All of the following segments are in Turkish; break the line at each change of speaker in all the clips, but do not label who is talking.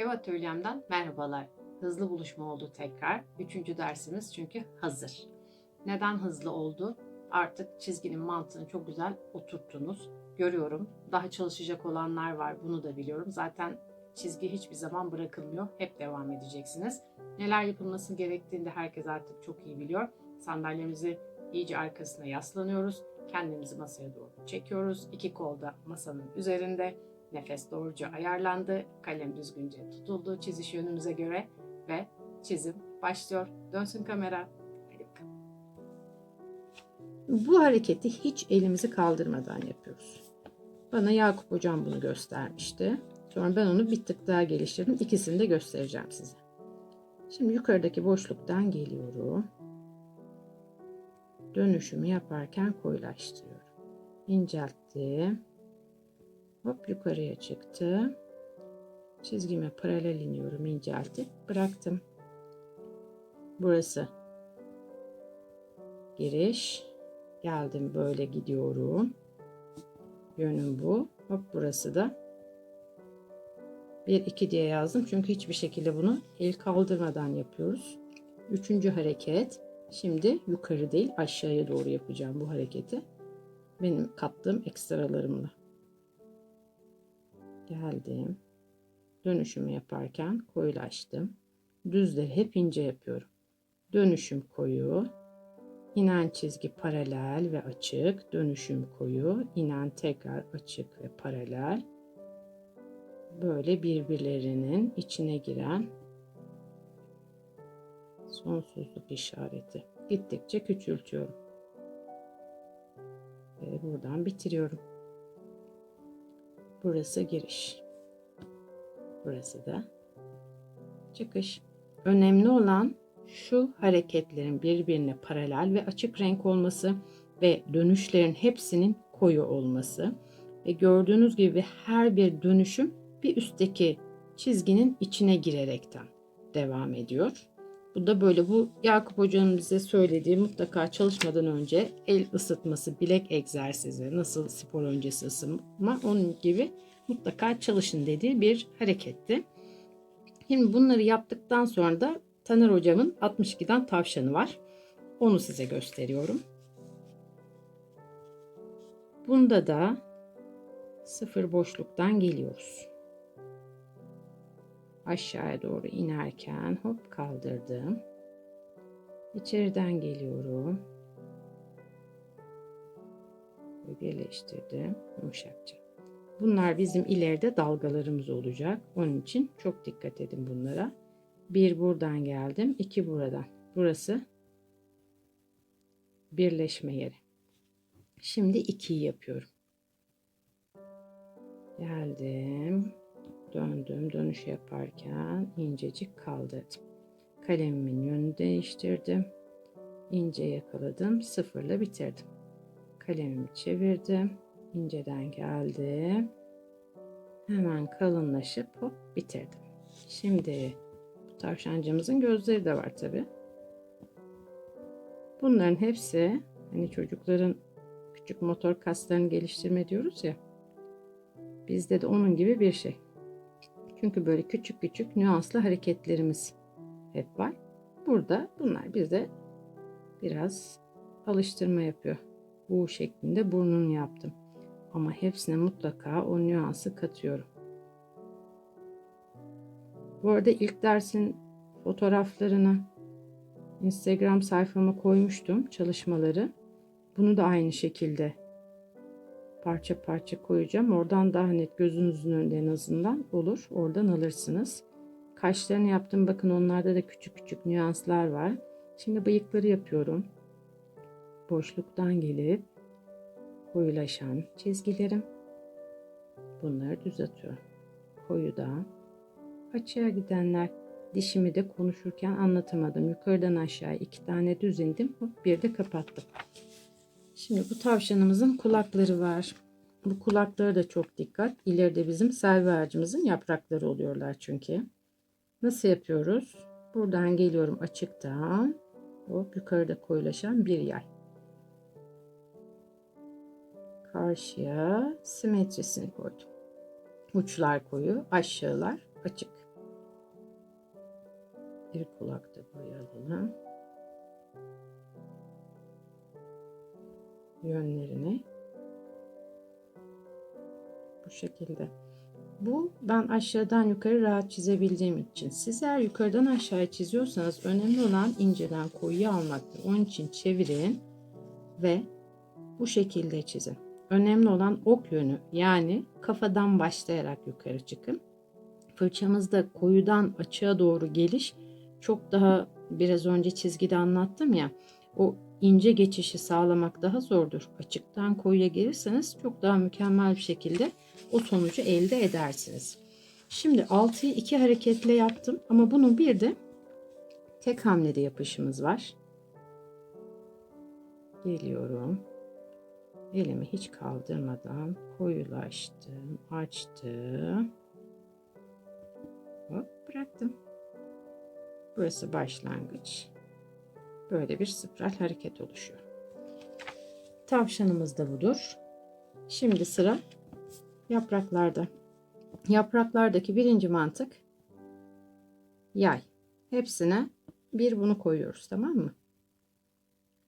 Ev atölyemden merhabalar. Hızlı buluşma oldu tekrar. Üçüncü dersimiz çünkü hazır. Neden hızlı oldu? Artık çizginin mantığını çok güzel oturttunuz. Görüyorum. Daha çalışacak olanlar var. Bunu da biliyorum. Zaten çizgi hiçbir zaman bırakılmıyor. Hep devam edeceksiniz. Neler yapılması gerektiğini de herkes artık çok iyi biliyor. Sandalyemizi iyice arkasına yaslanıyoruz. Kendimizi masaya doğru çekiyoruz. İki kol da masanın üzerinde. Nefes doğruca ayarlandı. Kalem düzgünce tutuldu çiziş yönümüze göre ve çizim başlıyor. Dönsün kamera. Hadi bakalım.
Bu hareketi hiç elimizi kaldırmadan yapıyoruz. Bana Yakup hocam bunu göstermişti. Sonra ben onu bir tık daha geliştirdim. İkisini de göstereceğim size. Şimdi yukarıdaki boşluktan geliyorum. Dönüşümü yaparken koyulaştırıyorum. İncelttim. Hop yukarıya çıktı. Çizgime paralel iniyorum. inceltip bıraktım. Burası giriş. Geldim böyle gidiyorum. Yönüm bu. Hop burası da 1 2 diye yazdım. Çünkü hiçbir şekilde bunu el kaldırmadan yapıyoruz. Üçüncü hareket. Şimdi yukarı değil aşağıya doğru yapacağım bu hareketi. Benim kattığım ekstralarımla. Geldim. Dönüşümü yaparken koyulaştım. Düzleri hep ince yapıyorum. Dönüşüm koyu. inen çizgi paralel ve açık. Dönüşüm koyu. inen tekrar açık ve paralel. Böyle birbirlerinin içine giren sonsuzluk işareti. Gittikçe küçültüyorum. Ve buradan bitiriyorum. Burası giriş. Burası da çıkış. Önemli olan şu hareketlerin birbirine paralel ve açık renk olması ve dönüşlerin hepsinin koyu olması. Ve gördüğünüz gibi her bir dönüşüm bir üstteki çizginin içine girerekten devam ediyor. Bu da böyle bu Yakup Hoca'nın bize söylediği mutlaka çalışmadan önce el ısıtması, bilek egzersizi, nasıl spor öncesi ısınma onun gibi mutlaka çalışın dediği bir hareketti. Şimdi bunları yaptıktan sonra da Taner Hocam'ın 62'den tavşanı var. Onu size gösteriyorum. Bunda da sıfır boşluktan geliyoruz. Aşağıya doğru inerken hop kaldırdım. İçeriden geliyorum. Ve birleştirdim yumuşakça. Bunlar bizim ileride dalgalarımız olacak. Onun için çok dikkat edin bunlara. Bir buradan geldim. iki buradan. Burası birleşme yeri. Şimdi ikiyi yapıyorum. Geldim. Döndüm. Dönüş yaparken incecik kaldırdım. Kalemimin yönünü değiştirdim. İnce yakaladım. Sıfırla bitirdim. Kalemimi çevirdim. İnceden geldim. Hemen kalınlaşıp hop bitirdim. Şimdi bu tavşancımızın gözleri de var tabi. Bunların hepsi hani çocukların küçük motor kaslarını geliştirme diyoruz ya. Bizde de onun gibi bir şey. Çünkü böyle küçük küçük nüanslı hareketlerimiz hep var. Burada bunlar bize biraz alıştırma yapıyor. Bu şeklinde burnunu yaptım. Ama hepsine mutlaka o nüansı katıyorum. Bu arada ilk dersin fotoğraflarını Instagram sayfama koymuştum çalışmaları. Bunu da aynı şekilde parça parça koyacağım. Oradan daha net gözünüzün önünde en azından olur. Oradan alırsınız. Kaşlarını yaptım. Bakın onlarda da küçük küçük nüanslar var. Şimdi bıyıkları yapıyorum. Boşluktan gelip koyulaşan çizgilerim. Bunları düz atıyorum. Koyudan açığa gidenler dişimi de konuşurken anlatamadım. Yukarıdan aşağı iki tane düz indim. Bir de kapattım. Şimdi bu tavşanımızın kulakları var. Bu kulakları da çok dikkat. İleride bizim selvi ağacımızın yaprakları oluyorlar çünkü. Nasıl yapıyoruz? Buradan geliyorum açıktan. Hop yukarıda koyulaşan bir yay. Karşıya simetrisini koydum. Uçlar koyu, aşağılar açık. Bir kulakta boyayalım. Yönlerini. Bu şekilde. Bu ben aşağıdan yukarı rahat çizebildiğim için. Siz eğer yukarıdan aşağıya çiziyorsanız önemli olan inceden koyuya almaktır. Onun için çevirin ve bu şekilde çizin. Önemli olan ok yönü yani kafadan başlayarak yukarı çıkın. Fırçamızda koyudan açığa doğru geliş çok daha biraz önce çizgide anlattım ya o ince geçişi sağlamak daha zordur. Açıktan koyuya gelirseniz çok daha mükemmel bir şekilde o sonucu elde edersiniz. Şimdi 6'yı 2 hareketle yaptım ama bunun bir de tek hamlede yapışımız var. Geliyorum. Elimi hiç kaldırmadan koyulaştım, açtım. Hop bıraktım. Burası başlangıç. Böyle bir spiral hareket oluşuyor. Tavşanımız da budur. Şimdi sıra yapraklarda. Yapraklardaki birinci mantık yay. Hepsine bir bunu koyuyoruz tamam mı?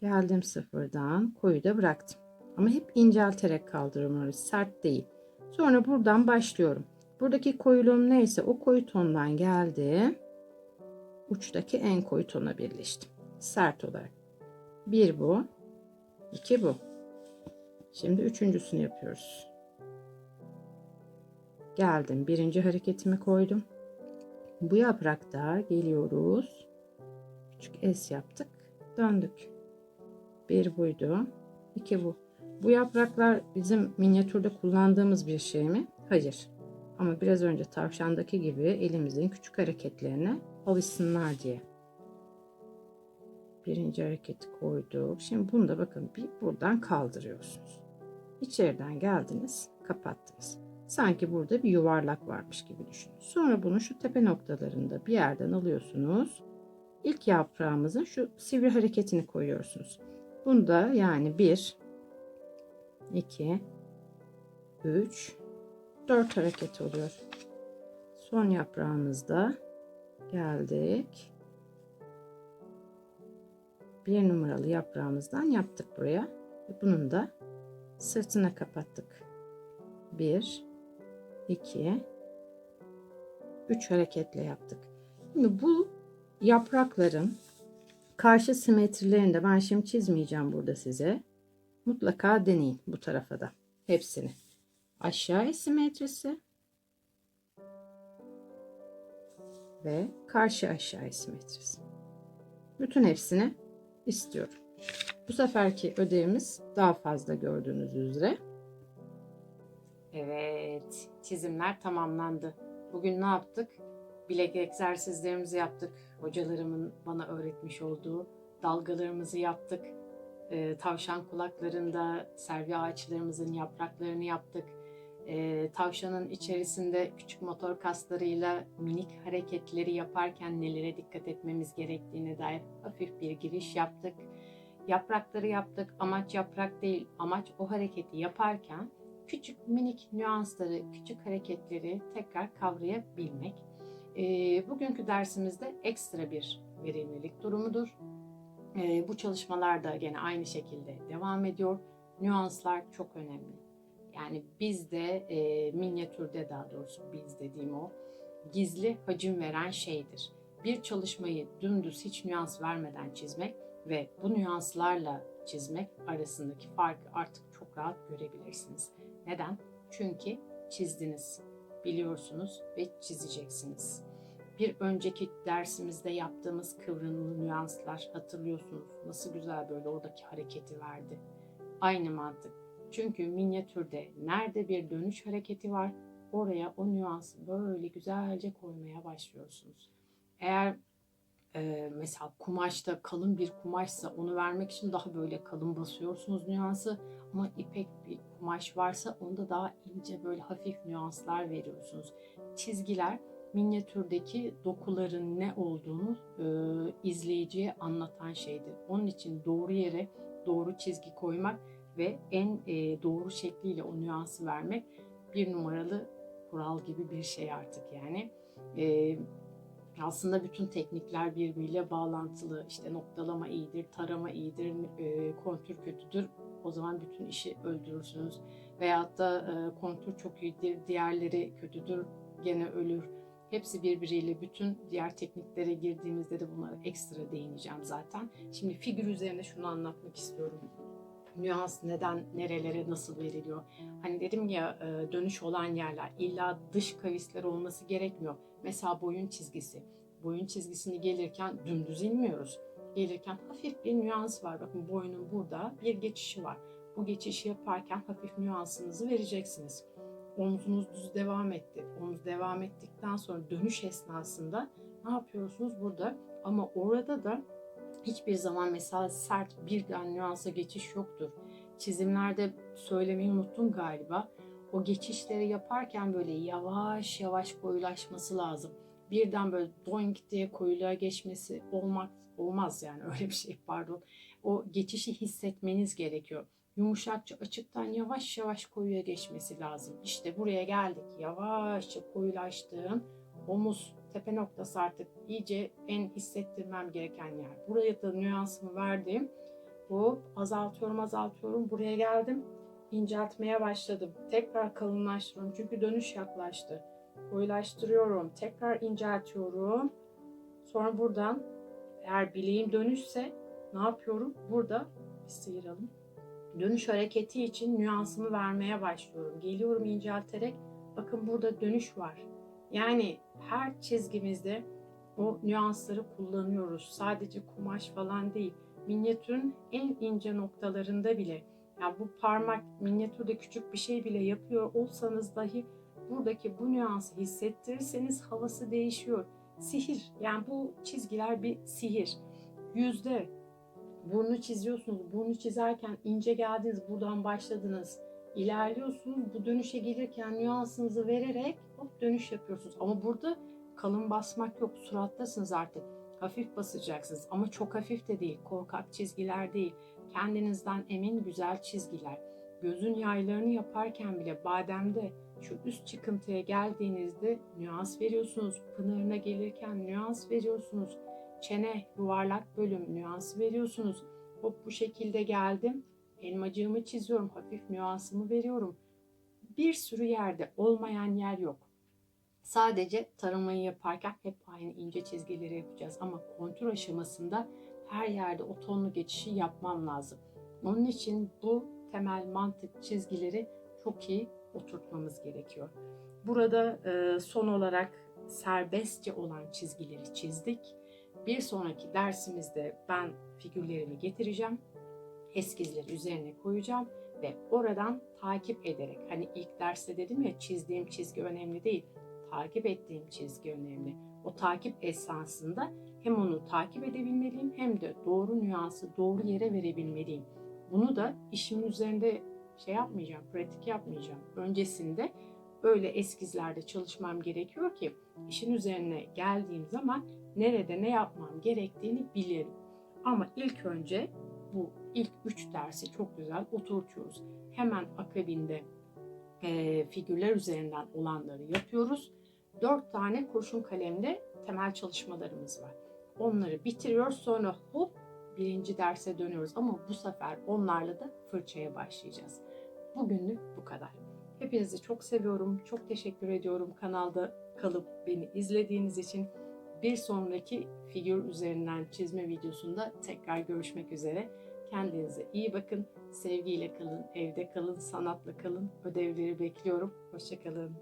Geldim sıfırdan koyu da bıraktım. Ama hep incelterek kaldırıyorum sert değil. Sonra buradan başlıyorum. Buradaki koyuluğum neyse o koyu tondan geldi. Uçtaki en koyu tona birleştim. Sert olarak. Bir bu. iki bu. Şimdi üçüncüsünü yapıyoruz. Geldim. Birinci hareketimi koydum. Bu yaprakta geliyoruz. Küçük es yaptık. Döndük. Bir buydu. iki bu. Bu yapraklar bizim minyatürde kullandığımız bir şey mi? Hayır. Ama biraz önce tavşandaki gibi elimizin küçük hareketlerine alışsınlar diye. Birinci hareketi koyduk. Şimdi bunu da bakın bir buradan kaldırıyorsunuz. İçeriden geldiniz, kapattınız. Sanki burada bir yuvarlak varmış gibi düşünün. Sonra bunu şu tepe noktalarında bir yerden alıyorsunuz. İlk yaprağımızın şu sivri hareketini koyuyorsunuz. Bunda yani 1 2 3 4 hareket oluyor. Son yaprağımızda geldik. Bir numaralı yaprağımızdan yaptık buraya. Bunun da sırtına kapattık. 1 2 3 hareketle yaptık. Şimdi bu yaprakların karşı simetrilerini de ben şimdi çizmeyeceğim burada size. Mutlaka deneyin bu tarafa da. Hepsini. Aşağı simetrisi ve karşı aşağı simetrisi. Bütün hepsini istiyorum. Bu seferki ödevimiz daha fazla gördüğünüz üzere.
Evet, çizimler tamamlandı. Bugün ne yaptık? Bilek egzersizlerimizi yaptık. Hocalarımın bana öğretmiş olduğu dalgalarımızı yaptık. Ee, tavşan kulaklarında servi ağaçlarımızın yapraklarını yaptık. Ee, tavşanın içerisinde küçük motor kaslarıyla minik hareketleri yaparken nelere dikkat etmemiz gerektiğine dair hafif bir giriş yaptık. Yaprakları yaptık. Amaç yaprak değil, amaç o hareketi yaparken küçük minik nüansları, küçük hareketleri tekrar kavrayabilmek. E, bugünkü dersimizde ekstra bir verimlilik durumudur. E, bu çalışmalar da gene aynı şekilde devam ediyor. Nüanslar çok önemli. Yani bizde, e, minyatürde daha doğrusu biz dediğim o, gizli hacim veren şeydir. Bir çalışmayı dümdüz hiç nüans vermeden çizmek ve bu nüanslarla çizmek arasındaki farkı artık çok rahat görebilirsiniz. Neden? Çünkü çizdiniz, biliyorsunuz ve çizeceksiniz. Bir önceki dersimizde yaptığımız kıvrımlı nüanslar hatırlıyorsunuz. Nasıl güzel böyle oradaki hareketi verdi. Aynı mantık. Çünkü minyatürde nerede bir dönüş hareketi var, oraya o nüansı böyle güzelce koymaya başlıyorsunuz. Eğer e, mesela kumaşta kalın bir kumaşsa onu vermek için daha böyle kalın basıyorsunuz nüansı ama ipek bir kumaş varsa onda daha ince böyle hafif nüanslar veriyorsunuz. Çizgiler minyatürdeki dokuların ne olduğunu e, izleyiciye anlatan şeydir. Onun için doğru yere doğru çizgi koymak ve en e, doğru şekliyle o nüansı vermek bir numaralı kural gibi bir şey artık yani. E, Aslında bütün teknikler birbiriyle bağlantılı. İşte noktalama iyidir, tarama iyidir, e, kontür kötüdür. O zaman bütün işi öldürürsünüz. Veyahut da e, kontür çok iyidir, diğerleri kötüdür, gene ölür. Hepsi birbiriyle bütün diğer tekniklere girdiğimizde de bunlara ekstra değineceğim zaten. Şimdi figür üzerine şunu anlatmak istiyorum. Nüans neden, nerelere, nasıl veriliyor? Hani dedim ya e, dönüş olan yerler illa dış kavisler olması gerekmiyor. Mesela boyun çizgisi. Boyun çizgisini gelirken dümdüz inmiyoruz. Gelirken hafif bir nüans var. Bakın boynun burada bir geçişi var. Bu geçişi yaparken hafif nüansınızı vereceksiniz. Omzunuz düz devam etti. Omuz devam ettikten sonra dönüş esnasında ne yapıyorsunuz burada? Ama orada da hiçbir zaman mesela sert birden nüansa geçiş yoktur. Çizimlerde söylemeyi unuttum galiba. O geçişleri yaparken böyle yavaş yavaş koyulaşması lazım. Birden böyle doink diye koyuluğa geçmesi olmak olmaz yani öyle bir şey pardon. O geçişi hissetmeniz gerekiyor. Yumuşakça açıktan yavaş yavaş koyuya geçmesi lazım. İşte buraya geldik. Yavaşça koyulaştığım omuz tepe noktası artık iyice en hissettirmem gereken yer. Buraya da nüansımı verdim. Bu azaltıyorum azaltıyorum. Buraya geldim. inceltmeye başladım. Tekrar kalınlaştırıyorum çünkü dönüş yaklaştı. Koyulaştırıyorum. Tekrar inceltiyorum. Sonra buradan eğer bileğim dönüşse ne yapıyorum? Burada bir sıyıralım. Dönüş hareketi için nüansımı vermeye başlıyorum. Geliyorum incelterek. Bakın burada dönüş var. Yani her çizgimizde o nüansları kullanıyoruz. Sadece kumaş falan değil. Minyatürün en ince noktalarında bile yani bu parmak minyatürde küçük bir şey bile yapıyor olsanız dahi buradaki bu nüansı hissettirirseniz havası değişiyor. Sihir yani bu çizgiler bir sihir. Yüzde burnu çiziyorsunuz. Burnu çizerken ince geldiniz buradan başladınız. İlerliyorsunuz. Bu dönüşe gelirken nüansınızı vererek hop dönüş yapıyorsunuz. Ama burada kalın basmak yok. Surattasınız artık. Hafif basacaksınız ama çok hafif de değil. Korkak çizgiler değil. Kendinizden emin güzel çizgiler. Gözün yaylarını yaparken bile bademde şu üst çıkıntıya geldiğinizde nüans veriyorsunuz. Pınarına gelirken nüans veriyorsunuz. Çene, yuvarlak bölüm nüansı veriyorsunuz. Hop bu şekilde geldim. Elmacığımı çiziyorum. Hafif nüansımı veriyorum. Bir sürü yerde olmayan yer yok. Sadece taramayı yaparken hep aynı ince çizgileri yapacağız. Ama kontür aşamasında her yerde o tonlu geçişi yapmam lazım. Onun için bu temel mantık çizgileri çok iyi oturtmamız gerekiyor. Burada e, son olarak serbestçe olan çizgileri çizdik. Bir sonraki dersimizde ben figürlerimi getireceğim. Eskizleri üzerine koyacağım ve oradan takip ederek hani ilk derste dedim ya çizdiğim çizgi önemli değil. Takip ettiğim çizgi önemli. O takip esasında hem onu takip edebilmeliyim hem de doğru nüansı doğru yere verebilmeliyim. Bunu da işimin üzerinde şey yapmayacağım, pratik yapmayacağım. Öncesinde öyle eskizlerde çalışmam gerekiyor ki işin üzerine geldiğim zaman nerede ne yapmam gerektiğini bilirim. Ama ilk önce bu ilk üç dersi çok güzel oturtuyoruz. Hemen akabinde e, figürler üzerinden olanları yapıyoruz. Dört tane kurşun kalemle temel çalışmalarımız var. Onları bitiriyoruz sonra hop birinci derse dönüyoruz. Ama bu sefer onlarla da fırçaya başlayacağız. Bugünlük bu kadar. Hepinizi çok seviyorum. Çok teşekkür ediyorum kanalda kalıp beni izlediğiniz için. Bir sonraki figür üzerinden çizme videosunda tekrar görüşmek üzere. Kendinize iyi bakın. Sevgiyle kalın, evde kalın, sanatla kalın. Ödevleri bekliyorum. Hoşçakalın.